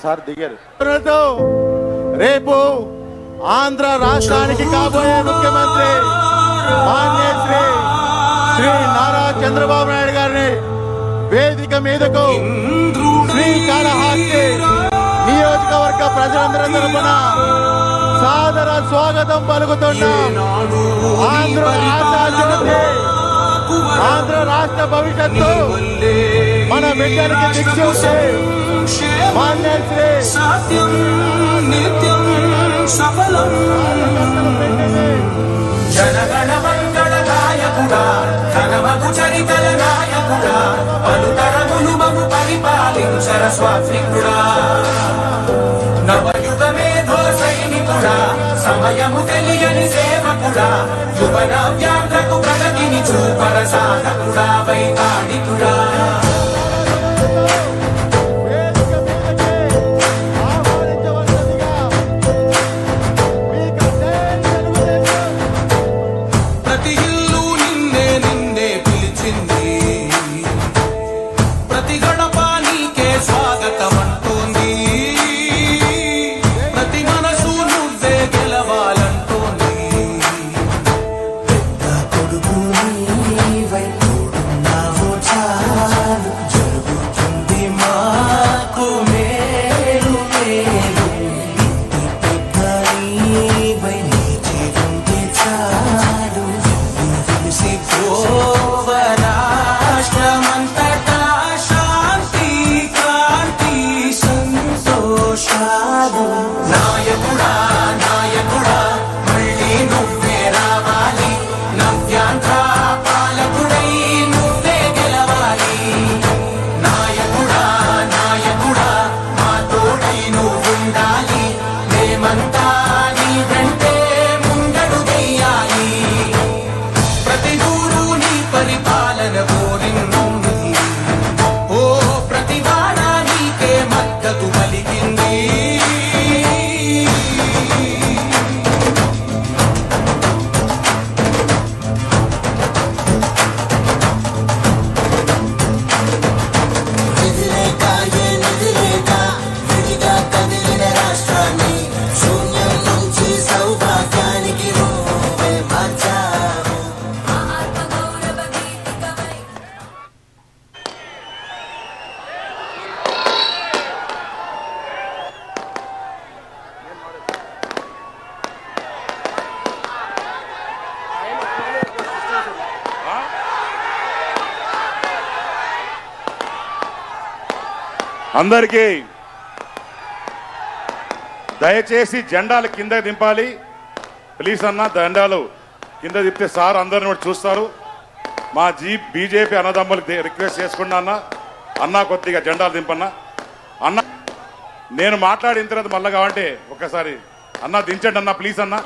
Sir దిగారు. రేపు ఆంధ్ర రాష్ట్రానికి కాబోయే ముఖ్యమంత్రి మాన్య శ్రీ నారా చంద్రబాబు నాయుడు గారిని వేదిక మీదకు శ్రీకాళహస్తి నియోజకవర్గ ప్రజలందరి తరపున సాదర స్వాగతం పలుకుతున్నాం. ఆంధ్ర ఆంధ్ర రాష్ట్ర భవిష్యత్తు. బిడ్డలకి దిక్సూచి సత్యం నిత్యం సఫలం. జనగణ మంగళ నాయకుడా ఘనమగు చరితల నాయకుడా పలుతరములు మము పరిపాలించర స్వాత్మికుడా నవయుగ మేధో సైనికుడా సమయము తెలియని సేవకుడా యువన వ్యాధకు ప్రగతిని చూపర సాధకుడా వైతాళికుడా. అందరికీ దయచేసి జెండాలు కింద దింపాలి. ప్లీజ్ అన్న జెండాలు కింద దింపితే సార్ అందరిని కూడా చూస్తారు. మా జీ బీజేపీ అన్నదమ్ములకి రిక్వెస్ట్ చేసుకున్నా అన్న అన్న కొద్దిగా జెండాలు దింపన్న. అన్న నేను మాట్లాడిన తర్వాత మళ్ళీ కావంటే ఒక్కసారి అన్న దించండి అన్న ప్లీజ్ అన్న.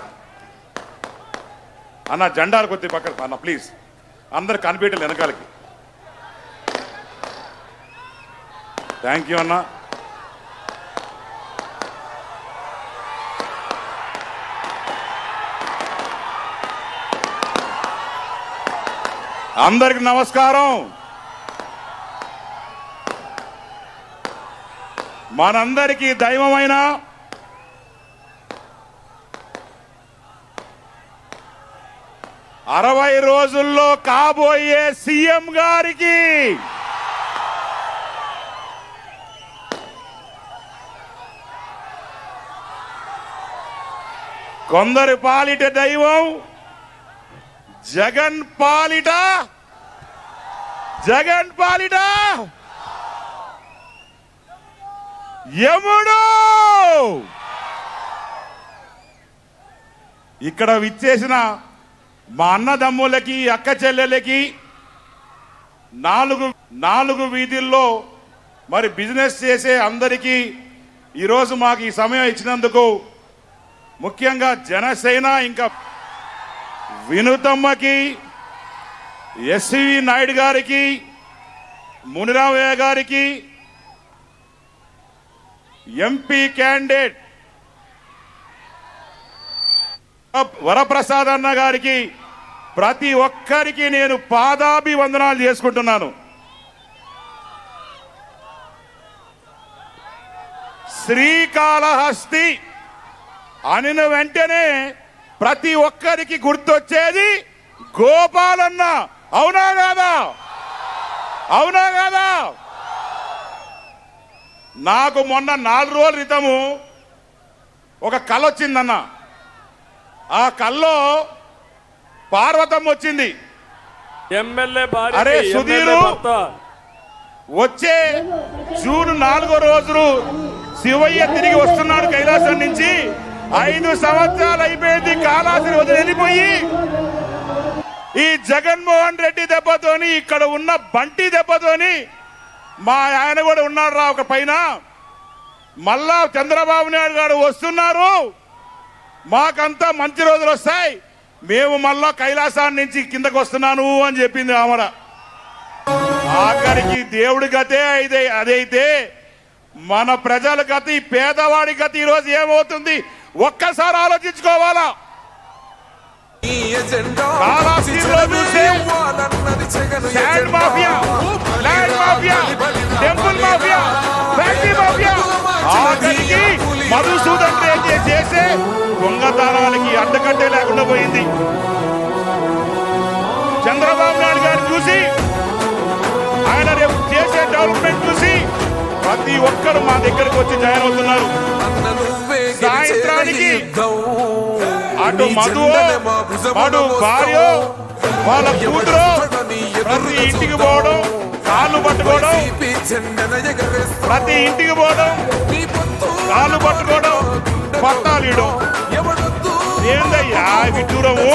అన్న జెండాలు కొద్ది పక్కన అన్న ప్లీజ్. అందరు కనిపించలేదు వెనకాలకి. థ్యాంక్ యూ అన్న. అందరికి నమస్కారం. మనందరికీ దైవమైన అరవై రోజుల్లో కాబోయే సీఎం గారికి కొందరి పాలిట దైవం జగన్ పాలిట జగన్ పాలిట. యముడు! ఇక్కడ విచ్చేసిన మా అన్నదమ్ములకి అక్క చెల్లెలకి నాలుగు నాలుగు వీధుల్లో మరి బిజినెస్ చేసే అందరికీ ఈరోజు మాకు ఈ సమయం ఇచ్చినందుకు ముఖ్యంగా జనసేన ఇంకా వినుతమ్మకి ఎస్వి నాయుడు గారికి మునిరామయ్య గారికి ఎంపీ క్యాండిడేట్ వరప్రసాద్ అన్న గారికి ప్రతి ఒక్కరికి నేను పాదాభివందనాలు చేసుకుంటున్నాను. శ్రీకాళహస్తి అనిన వెంటనే ప్రతి ఒక్కరికి గుర్తొచ్చేది గోపాలన్న. అవునా కాదా? అవునా కాదా? నాకు మొన్న నాలుగు రోజుల క్రితము ఒక కళ వచ్చిందన్న. ఆ కల్లో పార్వతమ్మ వచ్చింది. ఎమ్మెల్యే అరే, సుధీరు. వచ్చే జూన్ నాలుగో రోజు శివయ్య తిరిగి వస్తున్నాడు కైలాసం నుంచి. ఐదు సంవత్సరాలు అయిపోయింది కాలాసిని వదిలి వెళ్ళిపోయి. ఈ జగన్మోహన్ రెడ్డి దెబ్బతోని ఇక్కడ ఉన్న బంటి దెబ్బతోని మా ఆయన కూడా ఉన్నాడు రా ఒక పైన. మళ్ళా చంద్రబాబు నాయుడు గారు వస్తున్నారు. మాకంతా మంచి రోజులు వస్తాయి. మేము మళ్ళా కైలాసాన్ని నుంచి కిందకు వస్తున్నాను అని చెప్పింది ఆమడ ఆఖరికి దేవుడి గతే అయితే అదైతే మన ప్రజల గతి పేదవాడి గతి ఈరోజు ఏమవుతుంది? ఒక్కసారి ఆలోచించుకోవాలా? చూస్తే sand mafia land mafia temple mafia factory mafia. ఆఖరికి మధుసూదన్ రెడ్డి చేసే దొంగతనాలకి అడ్డకట్టే లేకుండా పోయింది. చంద్రబాబు నాయుడు గారిని చూసి ఆయన రేపు చేసే డెవలప్మెంట్ చూసి ప్రతి ఒక్కరు మా దగ్గరకు వచ్చి జాయిన్ అవుతున్నారు సాయంత్రానికి అటు మధు వాడు భార్య వాళ్ళ కూతురు ప్రతి ఇంటికి పోవడం కాళ్ళు పట్టుకోవడం ప్రతి ఇంటికి పోవడం కాళ్ళు పట్టుకోవడం పట్టాలు ఇవ్వడం ఏందయ్యా విడ్డూరము?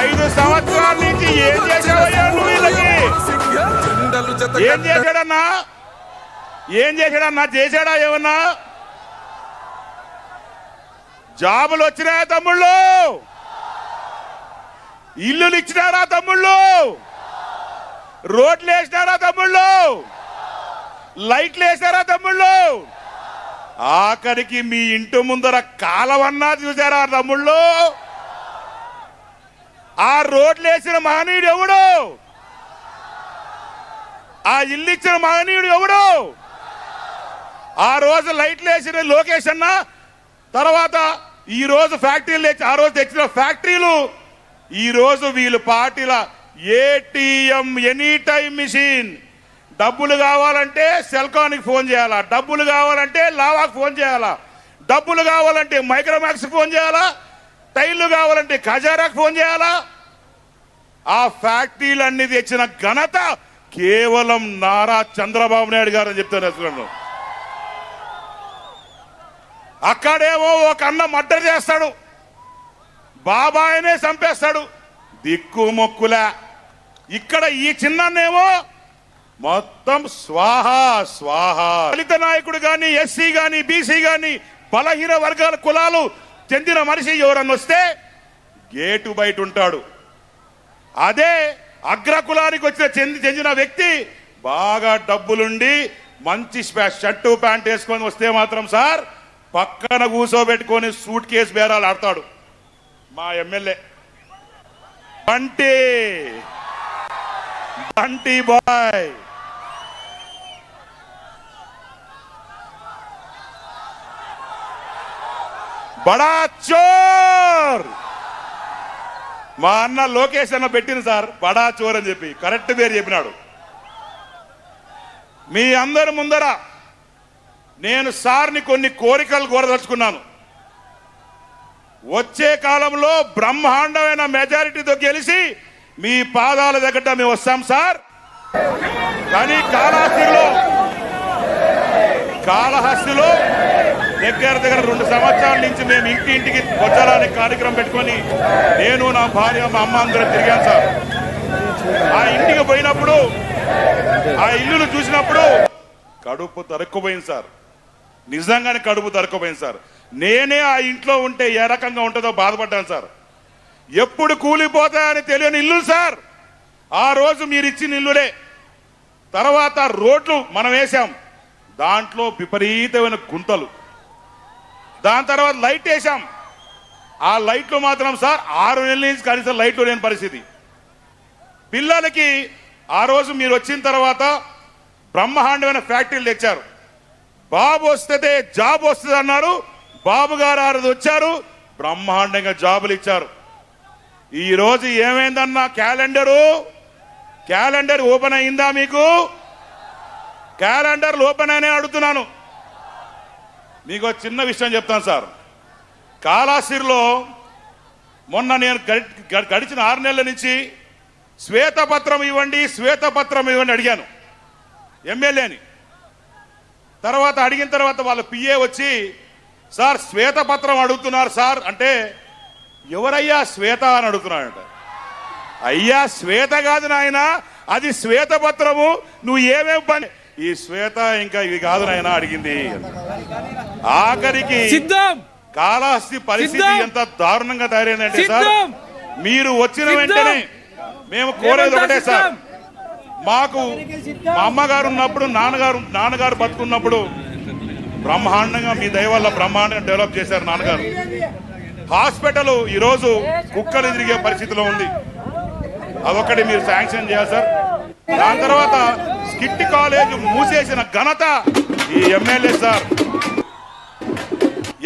ఐదు సంవత్సరాల నుంచి ఏం చేశావయ్యా నువ్వు వీళ్ళకి? ఏం చేశాడన్నా? ఏం చేశాడన్నా? చేశాడా ఏమన్నా? జాబులు వచ్చినాయా తమ్ముళ్ళు? ఇల్లులు ఇచ్చినారా తమ్ముళ్ళు? రోడ్లు వేసినారా తమ్ముళ్ళు? లైట్లు వేసారా తమ్ముళ్ళు? ఆఖరికి మీ ఇంటి ముందర కాలవన్నా చూసారా తమ్ముళ్ళు? ఆ రోడ్లు వేసిన మహనీయుడు ఎవడు? ఆ ఇల్లు ఇచ్చిన మహనీయుడు ఎవడు? ఆ రోజు లైట్లు వేసిన లోకేష్ అన్న. తర్వాత ఈ రోజు ఫ్యాక్టరీలు తెచ్చి ఆ రోజు తెచ్చిన ఫ్యాక్టరీలు. ఈ రోజు వీళ్ళు పార్టీల ఏటీఎం ఎనీ టైం మిషన్. డబ్బులు కావాలంటే సెల్కాన్కి ఫోన్ చేయాలా? డబ్బులు కావాలంటే లావాకి ఫోన్ చేయాలా? డబ్బులు కావాలంటే మైక్రోమాక్స్ ఫోన్ చేయాలా? టైర్లు కావాలంటే ఖజారాకి ఫోన్ చేయాలా? ఆ ఫ్యాక్టరీలన్నీ తెచ్చిన ఘనత కేవలం నారా చంద్రబాబు నాయుడు గారు అని చెప్తాను అసలు అక్కడేమో ఒక అన్న మర్డర్ చేస్తాడు. బాబాయనే చంపేస్తాడు. దిక్కు మొక్కులా. ఇక్కడ ఈ చిన్ననేమో మొత్తం స్వాహ స్వాహ. దళిత నాయకుడు గాని ఎస్సీ గాని బీసీ గాని బలహీన వర్గాల కులాలు చెందిన మనిషి ఎవరన్నా వస్తే గేటు బయట ఉంటాడు. అదే అగ్ర కులానికి వచ్చిన చెంది చెందిన వ్యక్తి బాగా డబ్బులుండి మంచి షర్టు ప్యాంట్ వేసుకొని వస్తే మాత్రం సార్ పక్కన కూర్చోబెట్టుకొని సూట్ కేసు బేరాలు ఆడతాడు. మా ఎమ్మెల్యే. బంటి. బంటి బాయ్. బడా చోర్. మా అన్న లోకేష్ అన్న పెట్టింది సార్ బడా చోర్ అని చెప్పి కరెక్ట్ పేరు చెప్పినాడు. మీ అందరి ముందర నేను సార్ని కొన్ని కోరికలు కోరదలుచుకున్నాను. వచ్చే కాలంలో బ్రహ్మాండమైన మెజారిటీతో గెలిచి మీ పాదాల దగ్గర మేము వస్తాం సార్. కానీ కాళహస్తిలో కాళహస్తిలో దగ్గర దగ్గర రెండు సంవత్సరాల నుంచి మేము ఇంటి ఇంటికి వచ్చడానికి కార్యక్రమం పెట్టుకొని నేను నా భార్య మా అమ్మ అందరం తిరిగాను సార్. ఆ ఇంటికి పోయినప్పుడు ఆ ఇల్లును చూసినప్పుడు కడుపు తరుక్కుపోయింది సార్. నిజంగానే కడుపు తరకపోయింది సార్. నేనే ఆ ఇంట్లో ఉంటే ఏ రకంగా ఉంటుందో బాధపడ్డాను సార్. ఎప్పుడు కూలిపోతాయని తెలియని ఇల్లు సార్. ఆ రోజు మీరు ఇచ్చిన ఇల్లులే. తర్వాత రోడ్లు మనం వేసాం దాంట్లో విపరీతమైన గుంతలు. దాని తర్వాత లైట్ వేసాం ఆ లైట్లు మాత్రం సార్ ఆరు నెలల నుంచి కనీసం లైట్లు లేని పరిస్థితి. పిల్లలకి ఆ రోజు మీరు వచ్చిన తర్వాత బ్రహ్మాండమైన ఫ్యాక్టరీలు తెచ్చారు. బాబు వస్తే జాబ్ వస్తుంది అన్నారు. బాబు గారు ఆరు వచ్చారు. బ్రహ్మాండంగా జాబులు ఇచ్చారు. ఈరోజు ఏమైందన్న ఏమైందన్నా క్యాలెండరు? క్యాలెండర్ ఓపెన్ అయిందా మీకు? క్యాలెండర్ ఓపెన్ అయినా అడుగుతున్నాను. మీకు చిన్న విషయం చెప్తాను సార్. కాళాసిరిలో మొన్న నేను గడిచిన ఆరు నెలల నుంచి శ్వేతపత్రం ఇవ్వండి శ్వేతపత్రం ఇవ్వండి అడిగాను. ఎమ్మెల్యేని. తర్వాత అడిగిన తర్వాత వాళ్ళ పిఏ వచ్చి సార్ శ్వేతపత్రం అడుగుతున్నారు సార్ అంటే ఎవరయ్యా శ్వేత అని అడుగుతున్నాడంట అయ్యా శ్వేత కాదు నాయన అది శ్వేతపత్రము నువ్వు ఏమేం పని ఈ శ్వేత ఇంకా ఇది కాదు నాయన అడిగింది ఆఖరికి కాళహస్తి పరిస్థితి! ఎంత దారుణంగా తయారైందంటే సార్! మీరు వచ్చిన! వెంటనే మేము కోరేది ఒకటే సార్? మాకు మా అమ్మగారు ఉన్నప్పుడు నాన్నగారు నాన్నగారు బతుకున్నప్పుడు బ్రహ్మాండంగా మీ దయ వల్ల బ్రహ్మాండంగా డెవలప్ చేశారు నాన్నగారు. హాస్పిటల్ ఈరోజు కుక్కలు తిరిగే పరిస్థితిలో ఉంది. అదొకటి మీరు శాంక్షన్ చేయాలి సార్. దాని తర్వాత స్కిట్ కాలేజ్ మూసేసిన ఘనత ఈ ఎమ్మెల్యే సార్.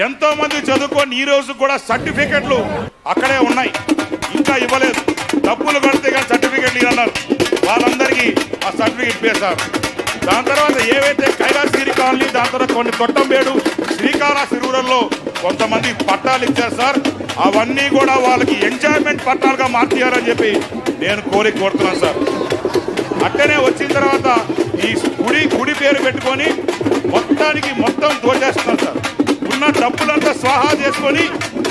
ఎంతో మంది చదువుకొని ఈ రోజు కూడా సర్టిఫికెట్లు అక్కడే ఉన్నాయి. ఇంకా ఇవ్వలేదు. డబ్బులు కడితే కానీ సర్టిఫికెట్లు ఇవ్వన్నారు వాళ్ళందరికీ ఆ సర్టిఫికేట్ ఇప్పేశారు దాని తర్వాత ఏవైతే కైలాసగిరి కాలనీ దాని తర్వాత కొన్ని తొట్టంబేడు శ్రీకాళహస్తి రూరల్లో కొంతమంది పట్టాలు ఇచ్చారు సార్. అవన్నీ కూడా వాళ్ళకి ఎంజాయ్మెంట్ పట్టాలుగా మార్చారని చెప్పి నేను కోరిక కోరుతున్నాను సార్. అట్టనే వచ్చిన తర్వాత ఈ గుడి గుడి పేరు పెట్టుకొని మొత్తానికి మొత్తం దోచేస్తున్నారు సార్. ఉన్న డబ్బులంతా స్వాహా చేసుకొని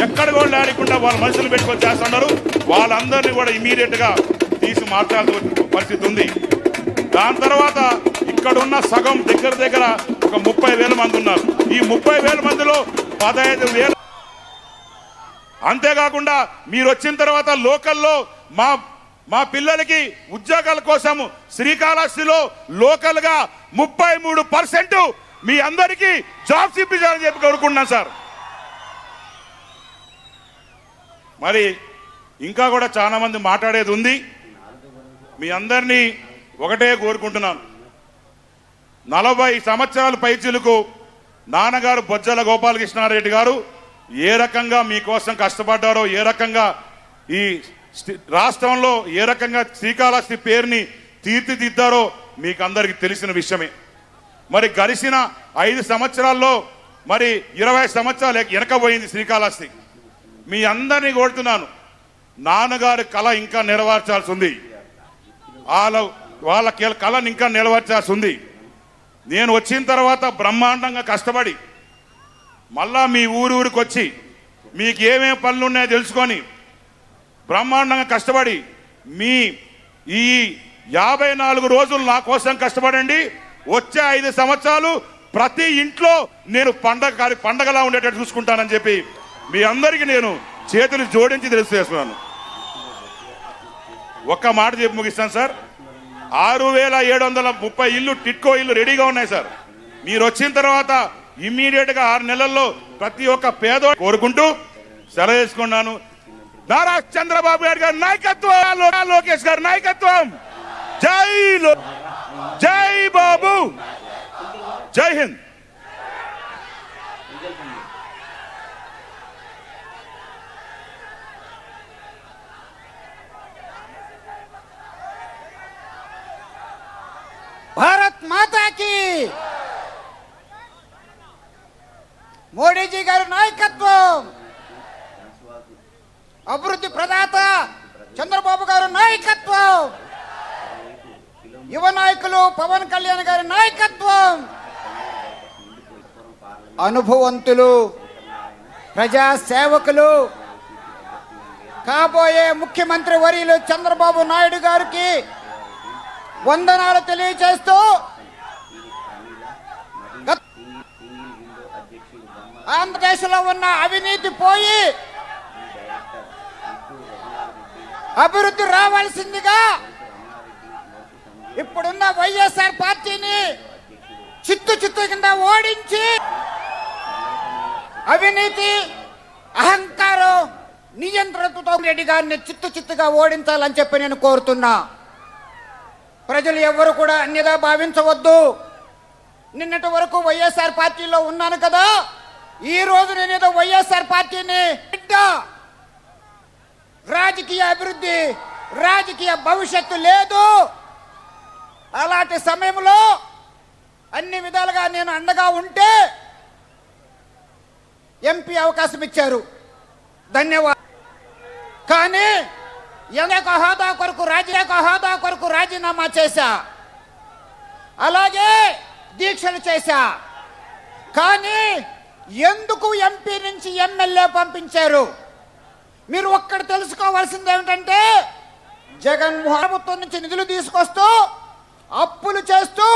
ఎక్కడ కూడా లేకుండా వాళ్ళ మనుషులు పెట్టుకొని చేస్తున్నారు. వాళ్ళందరినీ కూడా ఇమీడియట్గా తీసి తీసి వచ్చింది. పరిస్థితి ఉంది. దాని తర్వాత ఇక్కడ ఉన్న సగం దగ్గర దగ్గర ఒక ముప్పై వేల మంది ఉన్నారు. ఈ ముప్పై వేల మందిలో పదహైదు వేల అంతేకాకుండా మీరు వచ్చిన తర్వాత లోకల్లో మా మా పిల్లలకి ఉద్యోగాల కోసం శ్రీకాళహస్తిలో లోకల్గా ముప్పై మూడు పర్సెంట్ మీ అందరికీ జాబ్స్ ఇప్పించాలని చెప్పి కోరుకుంటున్నాను సార్. మరి ఇంకా కూడా చాలా మంది మాట్లాడేది ఉంది. మీ అందరినీ ఒకటే కోరుకుంటున్నాను. నలభై సంవత్సరాల పైచిలకు నాన్నగారు బొజ్జల గోపాలకృష్ణారెడ్డి గారు ఏ రకంగా మీకోసం కష్టపడ్డారో ఏ రకంగా ఈ స్థి- రాష్ట్రంలో ఏ రకంగా శ్రీకాళహస్తి పేరుని తీర్చిదిద్దారో మీకు అందరికీ తెలిసిన విషయమే. మరి గడిచిన ఐదు సంవత్సరాల్లో మరి ఇరవై సంవత్సరాలు వెనకబోయింది శ్రీకాళహస్తి. మీ అందరినీ కోరుతున్నాను. నాన్నగారి కళ ఇంకా నెరవేర్చాల్సి ఉంది. వాళ్ళ వాళ్ళ కళను ఇంకా నెరవేర్చాల్సి ఉంది నేను వచ్చిన తర్వాత బ్రహ్మాండంగా కష్టపడి మళ్ళా మీ ఊరు ఊరికి వచ్చి మీకు ఏమేమి పనులు ఉన్నాయో తెలుసుకొని బ్రహ్మాండంగా కష్టపడి మీ ఈ యాభై నాలుగు రోజులు నా కోసం కష్టపడండి. వచ్చే ఐదు సంవత్సరాలు ప్రతి ఇంట్లో నేను పండగ పండగలా ఉండేటట్టు చూసుకుంటానని చెప్పి మీ అందరికీ నేను చేతులు జోడించి తెలుసు చేస్తున్నాను ఒక్క మాట చెప్పి ముగిస్తాను సార్. ఆరు వేల ఏడు వందల ముప్పై ఇల్లు టిట్కో ఇల్లు రెడీగా ఉన్నాయి సార్. మీరు వచ్చిన తర్వాత ఇమ్మీడియట్గా ఆరు నెలల్లో ప్రతి ఒక్క పేదో కోరుకుంటూ సెలవు చేసుకున్నాను. నారా చంద్రబాబు నాయుడు గారి నాయకత్వం లోకేష్ గారి నాయకత్వం. జై లో జై బాబు. జై హింద్. భారత్ మాతాకి. మోడీజీ గారి నాయకత్వం. అభివృద్ధి ప్రదాత చంద్రబాబు గారు నాయకత్వం. యువ నాయకులు పవన్ కళ్యాణ్ గారి నాయకత్వం. అనుభవంతులు ప్రజా సేవకులు కాబోయే ముఖ్యమంత్రి వర్యులు చంద్రబాబు నాయుడు గారికి వందనాలు తెలియజేస్తూ ఆంధ్రప్రదేశ్లో ఉన్న అవినీతి పోయి అభివృద్ధి రావాల్సిందిగా ఇప్పుడున్న వైఎస్ఆర్ పార్టీని చిత్తు చిత్తు కింద ఓడించి అవినీతి అహంకారం నియంత్రణతో రెడ్డి గారిని చిత్తు చిత్తుగా ఓడించాలని చెప్పి నేను కోరుతున్నా. ప్రజలు ఎవ్వరు కూడా అన్యదా భావించవద్దు. నిన్నటి వరకు వైఎస్ఆర్ పార్టీలో ఉన్నాను కదా ఈ రోజు నేనేదో వైఎస్ఆర్ పార్టీని బిడ్డ. రాజకీయ అభివృద్ధి రాజకీయ భవిష్యత్తు లేదు. అలాంటి సమయంలో అన్ని విధాలుగా నేను అండగా ఉంటే ఎంపీ అవకాశం ఇచ్చారు. ధన్యవాదాలు. కానీ ఎందక హోదా కొరకు రాజకీయ హోదా కొరకు రాజీనామా చేశా. అలాగే దీక్షలు చేశా. కానీ ఎందుకు ఎంపీ నుంచి ఎమ్మెల్యే పంపించారు? మీరు ఒక్కడ తెలుసుకోవాల్సింది ఏమిటంటే జగన్మోహన్ ప్రభుత్వం నుంచి నిధులు తీసుకొస్తూ అప్పులు చేస్తూ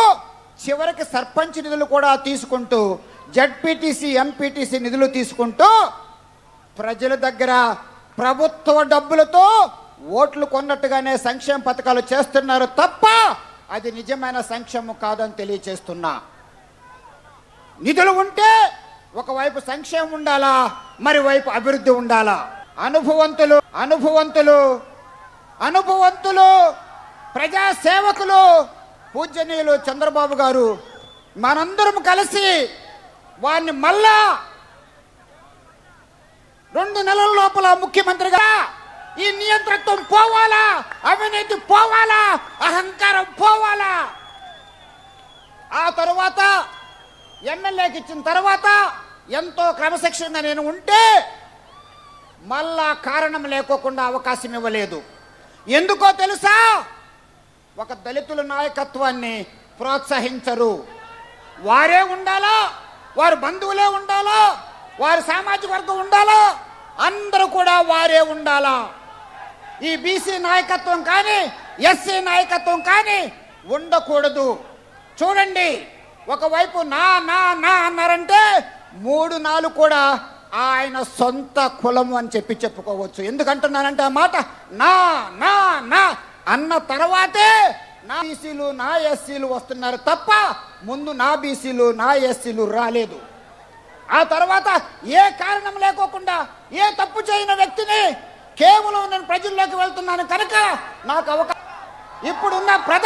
చివరికి సర్పంచ్ నిధులు కూడా తీసుకుంటూ జడ్పీటీసీ ఎంపీటీసీ నిధులు తీసుకుంటూ ప్రజల దగ్గర ప్రభుత్వ డబ్బులతో ఓట్లు కొన్నట్టుగానే సంక్షేమ పథకాలు చేస్తున్నారు తప్ప అది నిజమైన సంక్షేమం కాదని తెలియచేస్తున్నా. నిధులు ఉంటే ఒకవైపు సంక్షేమం ఉండాలా మరివైపు అభివృద్ధి ఉండాలా? అనుభవంతులు అనుభవంతులు అనుభవంతులు ప్రజాసేవకులు పూజనీయులు చంద్రబాబు గారు మనందరం కలిసి వారిని మళ్ళా రెండు నెలల లోపల ముఖ్యమంత్రిగా ఈ నియంత్రత్వం పోవాలా? అవినీతి పోవాలా? అహంకారం పోవాలా? ఆ తరువాత ఎమ్మెల్యేకి ఇచ్చిన తర్వాత ఎంతో క్రమశిక్షణగా నేను ఉంటే మళ్ళా కారణం లేకోకుండా అవకాశం ఇవ్వలేదు. ఎందుకో తెలుసా? ఒక దళితుల నాయకత్వాన్ని ప్రోత్సహించరు. వారే ఉండాలా? వారు బంధువులే ఉండాలా? వారి సామాజిక వర్గం ఉండాలా? అందరూ కూడా వారే ఉండాలా? ఈ బీసీ నాయకత్వం కానీ ఎస్సీ నాయకత్వం కానీ ఉండకూడదు. చూడండి ఒకవైపు నా నా నా అన్నారంటే మూడు నాలుగు కూడా ఆయన సొంత కులము అని చెప్పి చెప్పుకోవచ్చు. ఎందుకంటున్నానంటే ఆ మాట నా నా నా అన్న తర్వాతే నా బీసీలు నా ఎస్సీలు వస్తున్నారు తప్ప ముందు నా బీసీలు నా ఎస్సీలు రాలేదు. ఆ తర్వాత ఏ కారణం లేకోకుండా ఏ తప్పు చేయని వ్యక్తిని కేవలం నేను ప్రజల్లోకి వెళ్తున్నాను కనుక నాకు అవకాశం ఇప్పుడున్న ప్రధాన